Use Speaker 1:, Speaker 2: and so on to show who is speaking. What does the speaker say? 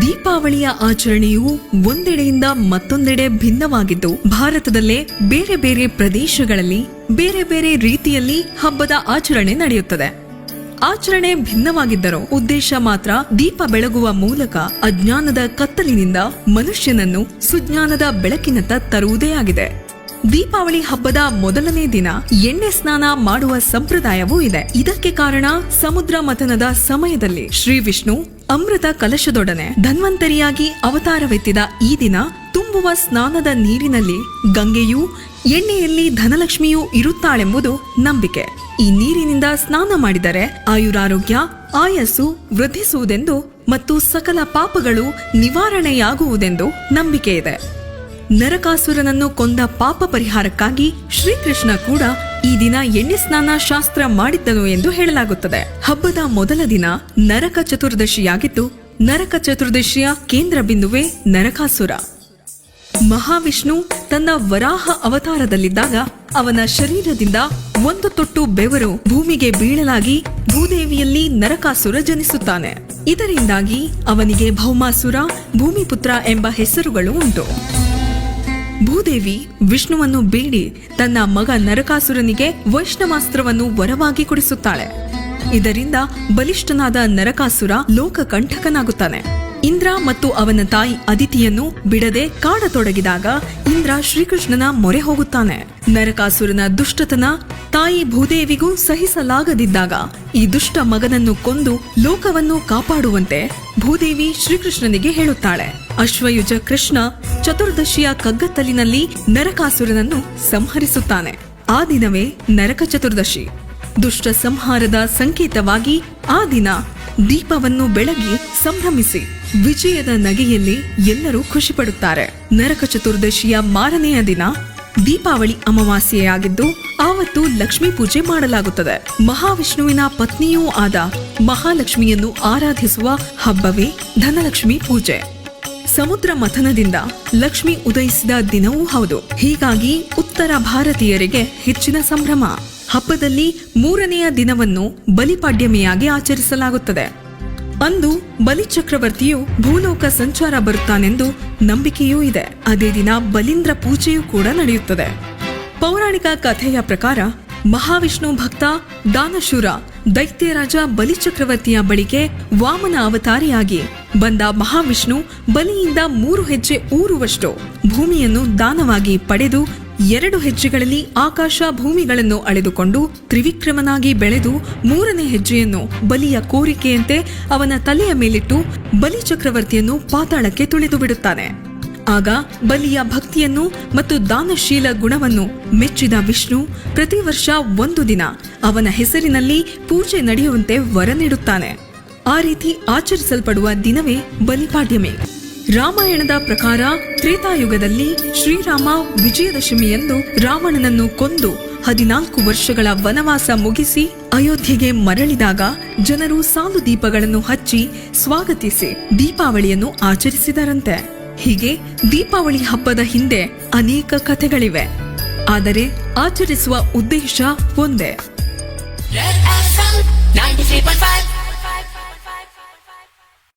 Speaker 1: ದೀಪಾವಳಿಯ ಆಚರಣೆಯು ಒಂದೆಡೆಯಿಂದ ಮತ್ತೊಂದೆಡೆ ಭಿನ್ನವಾಗಿದ್ದು, ಭಾರತದಲ್ಲೇ ಬೇರೆ ಬೇರೆ ಪ್ರದೇಶಗಳಲ್ಲಿ, ಬೇರೆ ಬೇರೆ ರೀತಿಯಲ್ಲಿ ಹಬ್ಬದ ಆಚರಣೆ ನಡೆಯುತ್ತದೆ. ಆಚರಣೆ ಭಿನ್ನವಾಗಿದ್ದರೂ ಉದ್ದೇಶ ಮಾತ್ರ ದೀಪ ಬೆಳಗುವ ಮೂಲಕ ಅಜ್ಞಾನದ ಕತ್ತಲಿನಿಂದ ಮನುಷ್ಯನನ್ನು ಸುಜ್ಞಾನದ ಬೆಳಕಿನತ್ತ ತರುವುದೇ ಆಗಿದೆ. ದೀಪಾವಳಿ ಹಬ್ಬದ ಮೊದಲನೇ ದಿನ ಎಣ್ಣೆ ಸ್ನಾನ ಮಾಡುವ ಸಂಪ್ರದಾಯವೂ ಇದೆ. ಇದಕ್ಕೆ ಕಾರಣ ಸಮುದ್ರ ಮಥನದ ಸಮಯದಲ್ಲಿ ಶ್ರೀ ವಿಷ್ಣು ಅಮೃತ ಕಲಶದೊಡನೆ ಧನ್ವಂತರಿಯಾಗಿ ಅವತಾರವೆತ್ತಿದ ಈ ದಿನ ತುಂಬುವ ಸ್ನಾನದ ನೀರಿನಲ್ಲಿ ಗಂಗೆಯೂ, ಎಣ್ಣೆಯಲ್ಲಿ ಧನಲಕ್ಷ್ಮಿಯೂ ಇರುತ್ತಾಳೆಂಬುದು ನಂಬಿಕೆ. ಈ ನೀರಿನಿಂದ ಸ್ನಾನ ಮಾಡಿದರೆ ಆಯುರಾರೋಗ್ಯ, ಆಯಸ್ಸು ವೃದ್ಧಿಸುವುದೆಂದು ಮತ್ತು ಸಕಲ ಪಾಪಗಳು ನಿವಾರಣೆಯಾಗುವುದೆಂದು ನಂಬಿಕೆ ಇದೆ ನರಕಾಸುರನನ್ನು ಕೊಂದ ಪಾಪ ಪರಿಹಾರಕ್ಕಾಗಿ ಶ್ರೀಕೃಷ್ಣ ಕೂಡ ಈ ದಿನ ಎಣ್ಣೆ ಸ್ನಾನ ಶಾಸ್ತ್ರ ಮಾಡಿದ್ದನು ಎಂದು ಹೇಳಲಾಗುತ್ತದೆ. ಹಬ್ಬದ ಮೊದಲ ದಿನ ನರಕ ಚತುರ್ದಶಿಯಾಗಿದ್ದು, ನರಕ ಚತುರ್ದಶಿಯ ಕೇಂದ್ರ ಬಿಂದುವೆ ನರಕಾಸುರ. ಮಹಾವಿಷ್ಣು ತನ್ನ ವರಾಹ ಅವತಾರದಲ್ಲಿದ್ದಾಗ ಅವನ ಶರೀರದಿಂದ ಒಂದು ತೊಟ್ಟು ಬೆವರು ಭೂಮಿಗೆ ಬೀಳಲಾಗಿ ಭೂದೇವಿಯಲ್ಲಿ ನರಕಾಸುರ ಜನಿಸುತ್ತಾನೆ. ಇದರಿಂದಾಗಿ ಅವನಿಗೆ ಭೌಮಾಸುರ, ಭೂಮಿಪುತ್ರ ಎಂಬ ಹೆಸರುಗಳು ಉಂಟು. ಭೂದೇವಿ ವಿಷ್ಣುವನ್ನು ಬೇಡಿ ತನ್ನ ಮಗ ನರಕಾಸುರನಿಗೆ ವೈಷ್ಣವಾಸ್ತ್ರವನ್ನು ವರವಾಗಿ ಕೊಡಿಸುತ್ತಾಳೆ. ಇದರಿಂದ ಬಲಿಷ್ಠನಾದ ನರಕಾಸುರ ಲೋಕಕಂಠಕನಾಗುತ್ತಾನೆ. ಇಂದ್ರ ಮತ್ತು ಅವನ ತಾಯಿ ಅದಿತಿಯನ್ನು ಬಿಡದೆ ಕಾಡತೊಡಗಿದಾಗ ಇಂದ್ರ ಶ್ರೀಕೃಷ್ಣನ ಮೊರೆ ಹೋಗುತ್ತಾನೆ. ನರಕಾಸುರನ ದುಷ್ಟತನ ತಾಯಿ ಭೂದೇವಿಗೂ ಸಹಿಸಲಾಗದಿದ್ದಾಗ ಈ ದುಷ್ಟ ಮಗನನ್ನು ಕೊಂದು ಲೋಕವನ್ನು ಕಾಪಾಡುವಂತೆ ಭೂದೇವಿ ಶ್ರೀಕೃಷ್ಣನಿಗೆ ಹೇಳುತ್ತಾಳೆ. ಅಶ್ವಯುಜ ಕೃಷ್ಣ ಚತುರ್ದಶಿಯ ಕಗ್ಗತ್ತಲಿನಲ್ಲಿ ನರಕಾಸುರನನ್ನು ಸಂಹರಿಸುತ್ತಾನೆ. ಆ ದಿನವೇ ನರಕ ಚತುರ್ದಶಿ. ದುಷ್ಟ ಸಂಹಾರದ ಸಂಕೇತವಾಗಿ ಆ ದಿನ ದೀಪವನ್ನು ಬೆಳಗಿ ಸಂಭ್ರಮಿಸಿ ವಿಜಯದ ನಗೆಯಲ್ಲಿ ಎಲ್ಲರೂ ಖುಷಿಪಡುತ್ತಾರೆ. ನರಕ ಚತುರ್ದಶಿಯ ಮಾರನೆಯ ದಿನ ದೀಪಾವಳಿ ಅಮಾವಾಸ್ಯೆಯಾಗಿದ್ದು, ಆವತ್ತು ಲಕ್ಷ್ಮೀ ಪೂಜೆ ಮಾಡಲಾಗುತ್ತದೆ. ಮಹಾವಿಷ್ಣುವಿನ ಪತ್ನಿಯೂ ಆದ ಮಹಾಲಕ್ಷ್ಮಿಯನ್ನು ಆರಾಧಿಸುವ ಹಬ್ಬವೇ ಧನಲಕ್ಷ್ಮಿ ಪೂಜೆ. ಸಮುದ್ರ ಮಥನದಿಂದ ಲಕ್ಷ್ಮಿ ಉದಯಿಸಿದ ದಿನವೂ ಹೌದು. ಹೀಗಾಗಿ ಉತ್ತರ ಭಾರತೀಯರಿಗೆ ಹೆಚ್ಚಿನ ಸಂಭ್ರಮ. ಹಬ್ಬದಲ್ಲಿ ಮೂರನೆಯ ದಿನವನ್ನು ಬಲಿಪಾಡ್ಯಮಿಯಾಗಿ ಆಚರಿಸಲಾಗುತ್ತದೆ. ಅಂದು ಬಲಿಚಕ್ರವರ್ತಿಯು ಭೂಲೋಕ ಸಂಚಾರ ಬರುತ್ತಾನೆಂದು ನಂಬಿಕೆಯೂ ಇದೆ. ಅದೇ ದಿನ ಬಲೀಂದ್ರ ಪೂಜೆಯೂ ಕೂಡ ನಡೆಯುತ್ತದೆ. ಪೌರಾಣಿಕ ಕಥೆಯ ಪ್ರಕಾರ ಮಹಾವಿಷ್ಣು ಭಕ್ತ ದಾನಶೂರ ದೈತ್ಯರಾಜ ಬಲಿಚಕ್ರವರ್ತಿಯ ಬಳಿಗೆ ವಾಮನ ಅವತಾರಿಯಾಗಿ ಬಂದ ಮಹಾವಿಷ್ಣು ಬಲಿಯಿಂದ ಮೂರು ಹೆಜ್ಜೆ ಊರುವಷ್ಟು ಭೂಮಿಯನ್ನು ದಾನವಾಗಿ ಪಡೆದು ಎರಡು ಹೆಜ್ಜೆಗಳಲ್ಲಿ ಆಕಾಶ ಭೂಮಿಗಳನ್ನು ಅಳೆದುಕೊಂಡು ತ್ರಿವಿಕ್ರಮನಾಗಿ ಬೆಳೆದು ಮೂರನೇ ಹೆಜ್ಜೆಯನ್ನು ಬಲಿಯ ಕೋರಿಕೆಯಂತೆ ಅವನ ತಲೆಯ ಮೇಲಿಟ್ಟು ಬಲಿ ಚಕ್ರವರ್ತಿಯನ್ನು ಪಾತಾಳಕ್ಕೆ ತುಳಿದು ಬಿಡುತ್ತಾನೆ. ಆಗ ಬಲಿಯ ಭಕ್ತಿಯನ್ನು ಮತ್ತು ದಾನಶೀಲ ಗುಣವನ್ನು ಮೆಚ್ಚಿದ ವಿಷ್ಣು ಪ್ರತಿ ವರ್ಷ ಒಂದು ದಿನ ಅವನ ಹೆಸರಿನಲ್ಲಿ ಪೂಜೆ ನಡೆಯುವಂತೆ ವರ ನೀಡುತ್ತಾನೆ. ಆ ರೀತಿ ಆಚರಿಸಲ್ಪಡುವ ದಿನವೇ ಬಲಿಪಾಡ್ಯಮಿ. ರಾಮಾಯಣದ ಪ್ರಕಾರ ತ್ರೇತಾಯುಗದಲ್ಲಿ ಶ್ರೀರಾಮ ವಿಜಯದಶಮಿಯಂದು ರಾವಣನನ್ನು ಕೊಂದು ಹದಿನಾಲ್ಕು ವರ್ಷಗಳ ವನವಾಸ ಮುಗಿಸಿ ಅಯೋಧ್ಯೆಗೆ ಮರಳಿದಾಗ ಜನರು ಸಾಲು ದೀಪಗಳನ್ನು ಹಚ್ಚಿ ಸ್ವಾಗತಿಸಿ ದೀಪಾವಳಿಯನ್ನು ಆಚರಿಸಿದರಂತೆ. ಹೀಗೆ ದೀಪಾವಳಿ ಹಬ್ಬದ ಹಿಂದೆ ಅನೇಕ ಕಥೆಗಳಿವೆ. ಆದರೆ ಆಚರಿಸುವ ಉದ್ದೇಶ ಒಂದೇ.
Speaker 2: Red 93.5